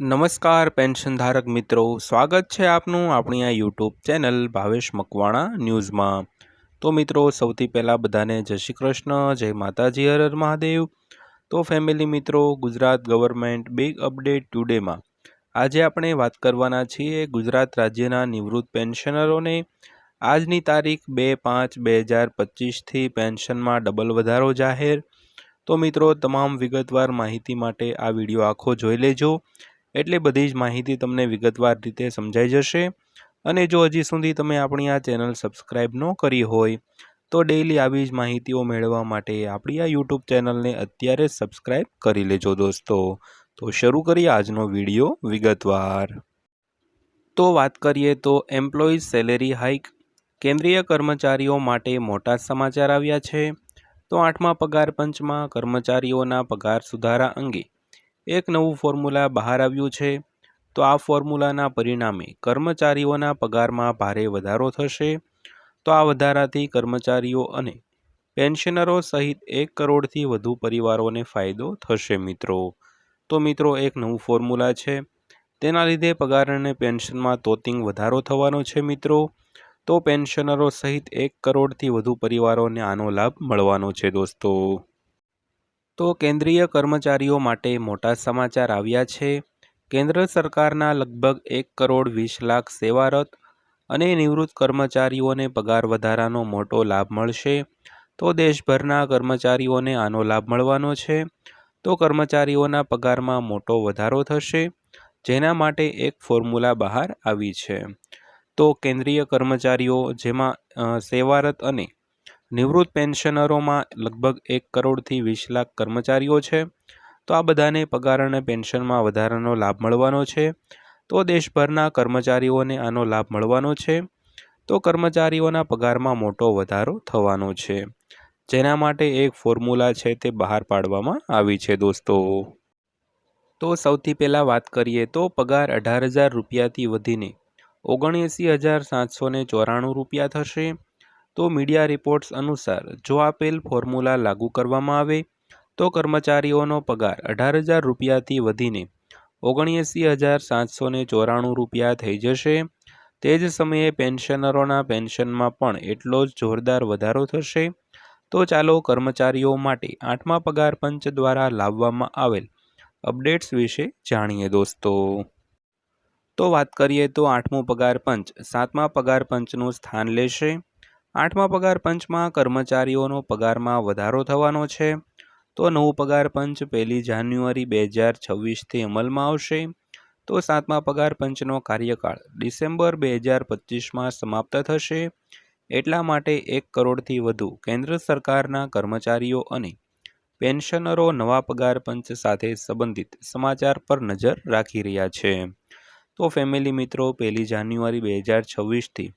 નમસ્કાર, પેન્શનધારક મિત્રો. સ્વાગત છે આપનું આપણી આ યુટ્યુબ ચેનલ ભાવેશ મકવાણા ન્યૂઝમાં. તો મિત્રો, સૌથી પહેલાં બધાને જય શ્રી કૃષ્ણ, જય માતાજી, હર મહાદેવ. તો ફેમિલી મિત્રો, ગુજરાત ગવર્મેન્ટ બિગ અપડેટ ટુડેમાં આજે આપણે વાત કરવાના છીએ ગુજરાત રાજ્યના નિવૃત્ત પેન્શનરોને. આજની તારીખ બે પાંચ બે હજાર પચીસથી પેન્શનમાં ડબલ વધારો જાહેર. તો મિત્રો, તમામ વિગતવાર માહિતી માટે આ વીડિયો આખો જોઈ લેજો. એટલે બધી જ માહિતી તમને વિગતવાર રીતે સમજાઈ જશે. અને જો હજી સુધી તમે આપણી આ ચેનલ સબસ્ક્રાઈબ ન કરી હોય, તો ડેઈલી આવી જ માહિતીઓ મેળવવા માટે આપણી આ યુટ્યુબ ચેનલને અત્યારે સબસ્ક્રાઈબ કરી લેજો દોસ્તો. તો શરૂ કરીએ આજનો વીડિયો વિગતવાર. તો વાત કરીએ તો એમ્પ્લોઈઝ સેલેરી હાઇક કેન્દ્રીય કર્મચારીઓ માટે મોટા સમાચાર આવ્યા છે. તો આઠમા પગાર પંચમાં કર્મચારીઓના પગાર સુધારા અંગે એક નવું ફોર્મ્યુલા બહાર આવ્યું છે, તો આ ફોર્મ્યુલાના પરિણામે કર્મચારીઓના પગારમાં ભારે વધારો થશે. તો આ વધારાથી કર્મચારીઓ અને પેન્શનરો સહિત એક કરોડથી વધુ પરિવારોને ફાયદો થશે મિત્રો. તો મિત્રો, એક નવું ફોર્મ્યુલા છે. તેના લીધે પગાર અને પેન્શનમાં તોતિંગ વધારો થવાનો છે મિત્રો. તો પેન્શનરો સહિત એક કરોડથી વધુ પરિવારોને આનો લાભ મળવાનો છે દોસ્તો. તો કેન્દ્રીય કર્મચારીઓ માટે મોટા સમાચાર આવ્યા છે. કેન્દ્ર સરકારના લગભગ એક કરોડ વીસ લાખ સેવારત અને નિવૃત્ત કર્મચારીઓને પગાર વધારાનો મોટો લાભ મળશે. તો દેશભરના કર્મચારીઓને આનો લાભ મળવાનો છે. તો કર્મચારીઓના પગારમાં મોટો વધારો થશે, જેના માટે એક ફોર્મ્યુલા બહાર આવી છે. તો કેન્દ્રીય કર્મચારીઓ જેમાં સેવારત અને નિવૃત્ત પેન્શનરોમાં લગભગ એક કરોડથી વીસ લાખ કર્મચારીઓ છે. તો આ બધાને પગાર અને પેન્શનમાં વધારાનો લાભ મળવાનો છે. તો દેશભરના કર્મચારીઓને આનો લાભ મળવાનો છે. તો કર્મચારીઓના પગારમાં મોટો વધારો થવાનો છે. જેના માટે એક ફોર્મ્યુલા છે તે બહાર પાડવામાં આવી છે દોસ્તો. તો સૌથી પહેલાં વાત કરીએ તો પગાર અઢાર હજાર રૂપિયાથી વધીને ઓગણએંસી હજાર સાતસો ચોરાણું રૂપિયા થશે. તો મીડિયા રિપોર્ટ્સ અનુસાર, જો આપેલ ફોર્મ્યુલા લાગુ કરવામાં આવે, તો કર્મચારીઓનો પગાર અઢાર હજાર રૂપિયાથી વધીને ઓગણએંસી હજાર સાતસો ચોરાણું રૂપિયા થઈ જશે. તે જ સમયે પેન્શનરોના પેન્શનમાં પણ એટલો જ જોરદાર વધારો થશે. તો ચાલો કર્મચારીઓ માટે આઠમા પગાર પંચ દ્વારા લાવવામાં આવેલ અપડેટ્સ વિશે જાણીએ દોસ્તો. તો વાત કરીએ તો આઠમું પગાર પંચ સાતમા પગાર પંચનું સ્થાન લેશે. આઠમા પગાર પંચમાં કર્મચારીઓનો પગારમાં વધારો થવાનો છે. તો નવું પગાર પંચ પહેલી જાન્યુઆરી બે હજાર છવ્વીસથી અમલમાં આવશે. તો સાતમા પગાર પંચનો કાર્યકાળ ડિસેમ્બર બે હજાર પચીસમાં સમાપ્ત થશે. એટલા માટે એક કરોડથી વધુ કેન્દ્ર સરકારના કર્મચારીઓ અને પેન્શનરો નવા પગાર પંચ સાથે સંબંધિત સમાચાર પર નજર રાખી રહ્યા છે. તો ફેમિલી મિત્રો, પહેલી જાન્યુઆરી બે હજાર છવ્વીસથી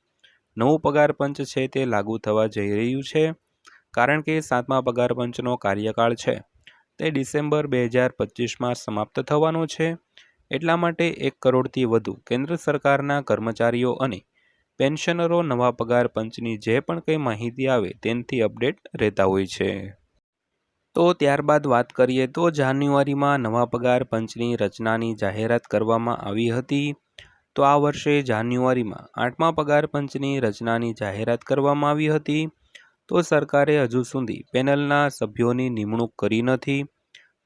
નવું પગાર પંચ છે તે લાગુ થવા જઈ રહ્યું છે, કારણ કે સાતમા પગાર પંચનો કાર્યકાળ છે. તે ડિસેમ્બર બે હજાર પચીસમાં સમાપ્ત થવાનો છે. એટલા માટે એક કરોડથી વધુ કેન્દ્ર સરકારના કર્મચારીઓ અને પેન્શનરો નવા પગાર પંચની જે પણ કંઈ માહિતી આવે તેનાથી અપડેટ રહેતા હોય છે. તો ત્યારબાદ વાત કરીએ તો જાન્યુઆરીમાં નવા પગાર પંચની રચનાની જાહેરાત કરવામાં આવી હતી. તો આ વર્ષે જાન્યુઆરીમાં આઠમા પગાર પંચની રચનાની જાહેરાત કરવામાં આવી હતી. તો સરકારે હજુ સુધી પેનલના સભ્યોની નિમણૂક કરી નથી.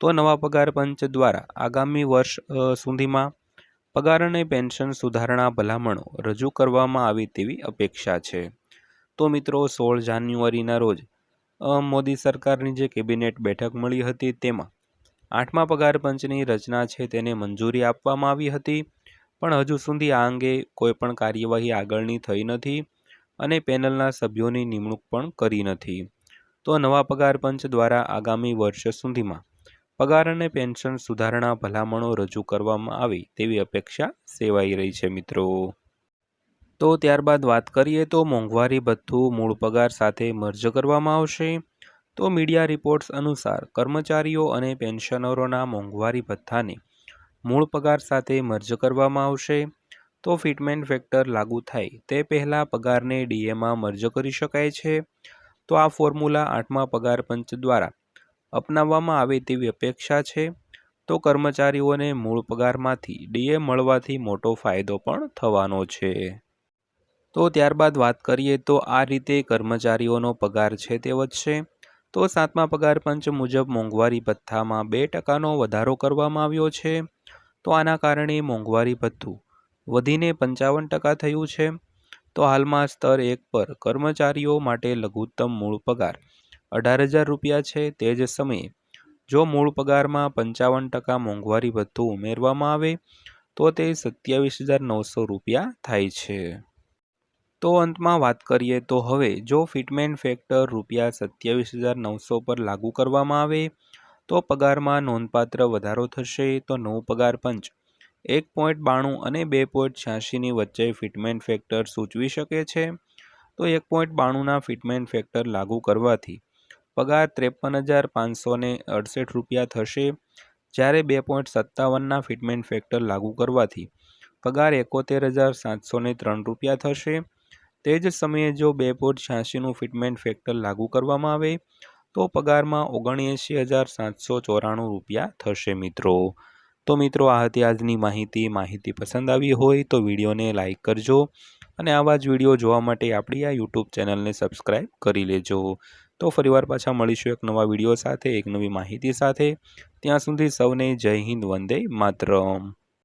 તો નવા પગાર પંચ દ્વારા આગામી વર્ષ સુધીમાં પગાર અને પેન્શન સુધારણા ભલામણો રજૂ કરવામાં આવે તેવી અપેક્ષા છે. તો મિત્રો, સોળ જાન્યુઆરીના રોજ મોદી સરકારની જે કેબિનેટ બેઠક મળી હતી તેમાં આઠમા પગાર પંચની રચના છે તેને મંજૂરી આપવામાં આવી હતી. પણ હજુ સુધી આ અંગે કોઈપણ કાર્યવાહી આગળની થઈ નથી અને પેનલના સભ્યોની નિમણૂક પણ કરી નથી. તો નવા પગાર પંચ દ્વારા આગામી વર્ષ સુધીમાં પગાર અને પેન્શન સુધારણા ભલામણો રજૂ કરવામાં આવે તેવી અપેક્ષા સેવાઈ રહી છે મિત્રો. તો ત્યારબાદ વાત કરીએ તો મોંઘવારી ભથ્થું મૂળ પગાર સાથે મર્જ કરવામાં આવશે. તો મીડિયા રિપોર્ટ્સ અનુસાર કર્મચારીઓ અને પેન્શનરોના મોંઘવારી ભથ્થાને મૂળ પગાર સાથે મર્જ કરવામાં આવશે? તો ફિટમેન્ટ ફેક્ટર લાગુ થાય, તે પહેલાં પગારને ડીએમાં મર્જ કરી શકાય છે? તો આ ફોર્મ્યુલા આઠમા પગાર પંચ દ્વારા અપનાવવામાં આવે તેવી અપેક્ષા છે? તો કર્મચારીઓને મૂળ પગારમાંથી ડીએ મળવાથી મોટો ફાયદો પણ થવાનો છે. તો ત્યારબાદ વાત કરીએ તો આ રીતે કર્મચારીઓનો પગાર છે તે વધશે. તો સાતમા પગાર પંચ મુજબ મોંઘવારી ભથ્થામાં બે ટકાનો વધારો કરવામાં આવ્યો છે. તો આના કારણે મોંઘવારી ભથ્થું વધીને પંચાવન ટકા થયું છે. તો હાલમાં સ્તર એક પર કર્મચારીઓ માટે લઘુત્તમ મૂળ પગાર અઢાર હજાર રૂપિયા છે તે જ સમયે. જો મૂળ પગારમાં પંચાવન ટકા મોંઘવારી ભથ્થું ઉમેરવામાં આવે, તો તે સત્યાવીસ હજાર નવસો રૂપિયા થાય છે. તો અંતમાં વાત કરીએ તો હવે જો ફિટમેન્ટ ફેક્ટર રૂપિયા સત્યાવીસ હજાર નવસો પર લાગુ કરવામાં આવે તો પગારમાં નોંધપાત્ર વધારો થશે તો નવું પગાર પંચ. એક પોઈન્ટ બાણું અને બે પોઈન્ટ છ્યાસીની વચ્ચે ફિટમેન્ટ ફેક્ટર સૂચવી શકે છે? તો એક પોઈન્ટ બાણુંના ફિટમેન્ટ ફેક્ટર લાગુ કરવાથી પગાર ત્રેપન હજાર પાંચસો અડસઠ રૂપિયા થશે. જ્યારે બે પોઈન્ટ સત્તાવનના ફિટમેન્ટ ફેક્ટર લાગુ કરવાથી પગાર એકોતેર હજાર સાતસો ત્રણ રૂપિયા થશે. તે જ સમયે જો બે પોઈન્ટ છ્યાસીનું ફિટમેન્ટ ફેક્ટર લાગુ કરવામાં આવે તો પગારમાં ઓગણએંશી હજાર સાતસો ચોરાણું રૂપિયા થશે મિત્રો. તો મિત્રો, આ હતી આજની માહિતી. માહિતી પસંદ આવી હોય તો વિડીયોને લાઇક કરજો અને આવા જ વીડિયો જોવા માટે આપણી આ યુટ્યુબ ચેનલને સબસ્ક્રાઈબ કરી લેજો. તો ફરીવાર પાછા મળીશું એક નવા વીડિયો સાથે, એક નવી માહિતી સાથે. ત્યાં સુધી સૌને જય હિન્દ, વંદે માતરમ.